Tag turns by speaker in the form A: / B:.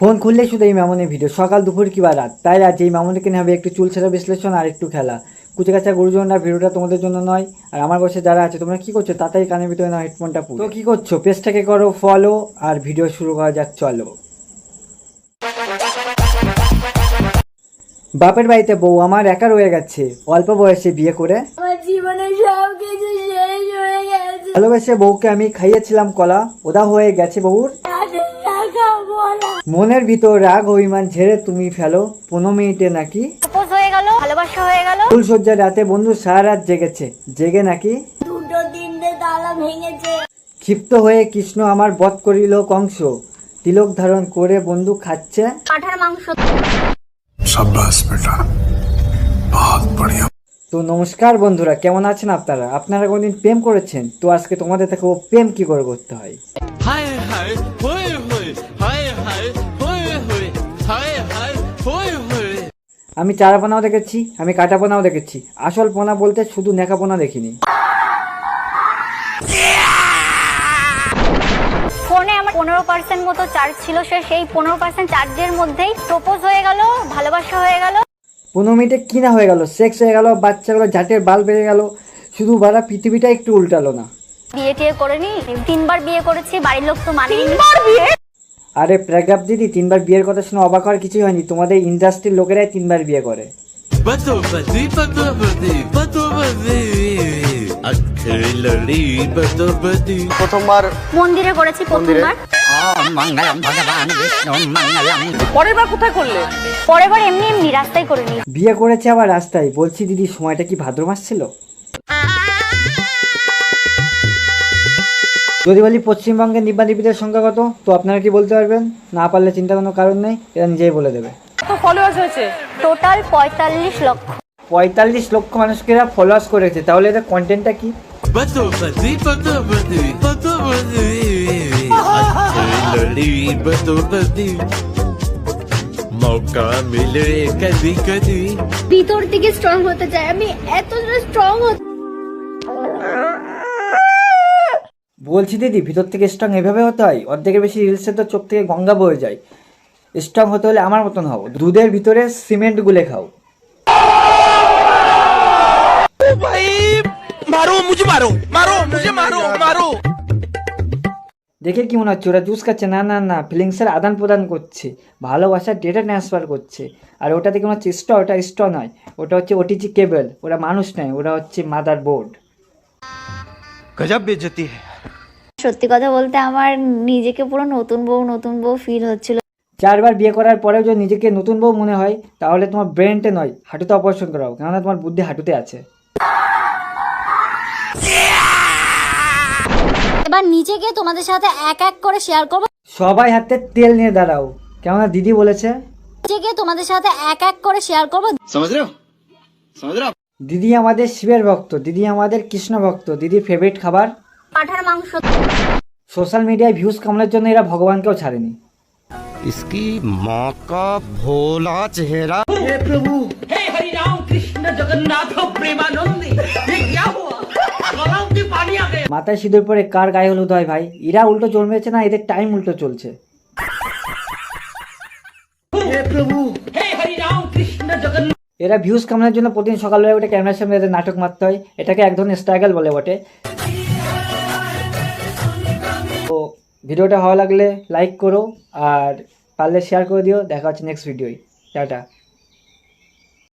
A: Phone খুললে শুধু এই মামনের ভিডিও। সকাল দুপুর কিবা রাত? তাই আজ এই মামনিকে নিয়ে হবে একটু চুল ছেঁড়া বিশ্লেষণ আর একটু খেলা। কুচে কাছা গুরুজনরা ভিডিওটা তোমাদের জন্য নয়। আর আমার বসে যারা আছে তোমরা কি করছ? তাতেই কানের ভিতরে না হেডফোনটা পুরো তো কি করছ? পেজটাকে করো ফলো আর ভিডিও শুরু করা যাক চলো। বাপের বাড়িতে বউ আমার একা রয়ে গেছে। অল্প বয়সে বিয়ে করে।
B: আমার জীবনে সব কিছু
A: ভালোবেসে বউকে আমি খাইয়েছিলাম কলা ওদা হয়ে গেছে বউর। মনের ভিতর রাগ অভিমান ঝেড়ে তুমি ফেলো পনেরো মিনিটে নাকি?
C: হয়ে গেল
A: রাতে বন্ধু সারা রাত জেগেছে জেগে নাকি? ক্ষিপ্ত হয়ে কৃষ্ণ আমার বধ করিল কংস তিলক ধারণ করে বন্ধু খাচ্ছে।
C: পাঠার মাংস।
D: সাব্বাস বেটা বহুত বড়িয়া
A: তো নমস্কার বন্ধুরা কেমন আছেন আপনারা? আপনারা কোনদিন প্রেম করেছেন? তো আজকে তোমাদের দেখাবো প্রেম কি করে করতে হয়। আমি চারাপোনাও দেখেছি আমি কাটাপোনাও দেখেছি। আসল পোনা বলতে শুধু নেকাপোনা দেখিনি।
C: ফোনে আমার পনেরো পার্সেন্ট মতো চার্জ ছিল সে সেই পনেরো পার্সেন্ট চার্জের মধ্যেই প্রপোজ হয়ে গেল ভালোবাসা হয়ে গেল।
A: পনেরো মিনিটে কিনা হয়ে গেল সেক্স হয়ে গেল বাচ্চাগুলো জাটের বাল বেড়ে গেল শুধু বারা পৃথিবীটা একটু উল্টালো না।
C: বিয়ে টিয়ে করেনি? তিনবার বিয়ে করেছি বাড়ির লোক তো মানে
A: আরে প্রাগাব দিদি তিনবার বিয়ের কথা শুনে অবাক হওয়ার কিছুই হয়নি। তোমাদের ইন্ডাস্ট্রির লোকেরাই তিনবার বিয়ে করে।
E: প্রথমবার
C: মন্দিরে করেছি প্রথমবার। রাস্তায়
A: বিয়ে করেছে আবার রাস্তায়। বলছি দিদি সময়টা কি ভাদ্র মাস ছিল? যদি বলি পশ্চিমবঙ্গের নিব্বা নিবিদের সংখ্যা কত? তো আপনারা কি বলতে পারবেন? না পারলে চিন্তা কোনো কারণ নেই এরা নিজেই বলে দেবে।
F: কত হয়েছে?
C: টোটাল পঁয়তাল্লিশ লক্ষ।
A: পঁয়তাল্লিশ লক্ষ মানুষকে এরা ফলোয়ার্স করেছে। তাহলে এদের কন্টেন্টটা কি?
G: बतो बदी बतो बदी बतो बदी अखे लड़ी बतो बदी मौका मिले कभी कभी
B: ভিতর থেকে স্ট্রং হতে চাই আমি এতটা স্ট্রং হতে
A: বলছি দিদি ভিতর থেকে স্ট্রং এভাবে হতে হয় অর্ধেকের বেশি রিলসে তো চোখ থেকে গঙ্গা বয়ে যায় স্ট্রং হতে হলে আমার মতন হও দুধের ভিতরে সিমেন্ট গুলে খাও
G: मारो मुझे मारो मारो मुझे मारो मारो
A: দেখে কি মনে হচ্ছে? ওরা জুস খাচ্ছে? না না না ফিলিংসের আদান প্রদান করছে। ভালোবাসার ডেটা ট্রান্সফার করছে। আর ওটা দেখে মনে হচ্ছে স্ট ওটা স্ট নয়। ওটা হচ্ছে ওটিজি কেবল ওরা মানুষ নয় ওরা হচ্ছে মাদার বোর্ড
E: গজব বেজতি
H: সত্যি কথা বলতে আমার নিজেকে পুরো নতুন বউ নতুন বউ ফিল হচ্ছিল।
A: চারবার বিয়ে করার পরেও যদি নিজেকে নতুন বউ মনে হয় তাহলে তোমার ব্রেনটে নয়। হাঁটুতে অপারেশন করাও। কেননা তোমার বুদ্ধি হাঁটুতে আছে।
C: এবার নিজেকে তোমাদের সাথে এক এক করে শেয়ার করবো
A: সবাই হাতে তেল নিয়ে দাঁড়াও কেননা দিদি বলেছে
C: নিজেকে তোমাদের সাথে এক এক করে শেয়ার করবো
A: দিদি আমাদের শিবের ভক্ত দিদি আমাদের কৃষ্ণ ভক্ত দিদির ফেভারিট খাবার
C: পাঠার মাংস
A: সোশ্যাল মিডিয়ায় ভিউজ কামানোর জন্য এরা ভগবানকেও ছাড়েনি
E: इसकी माँ का भोला चेहरा
A: মাথায় সিঁদুর পরে কার গায়ে হলুদ হয় ভাই? এরা উল্টো জন্মেছে না এদের টাইম উল্টো চলছে। এরা ভিউজ কামানোর জন্য প্রতিদিন সকালবেলা উঠে ক্যামেরার সামনে এদের নাটক মারতে হয়। এটাকে এক ধরনের স্ট্রাগল বলে বটে। তো ভিডিওটা ভালো লাগলে লাইক করো আর পারলে শেয়ার করে দিও। দেখা হচ্ছে নেক্সট ভিডিওই টাটা।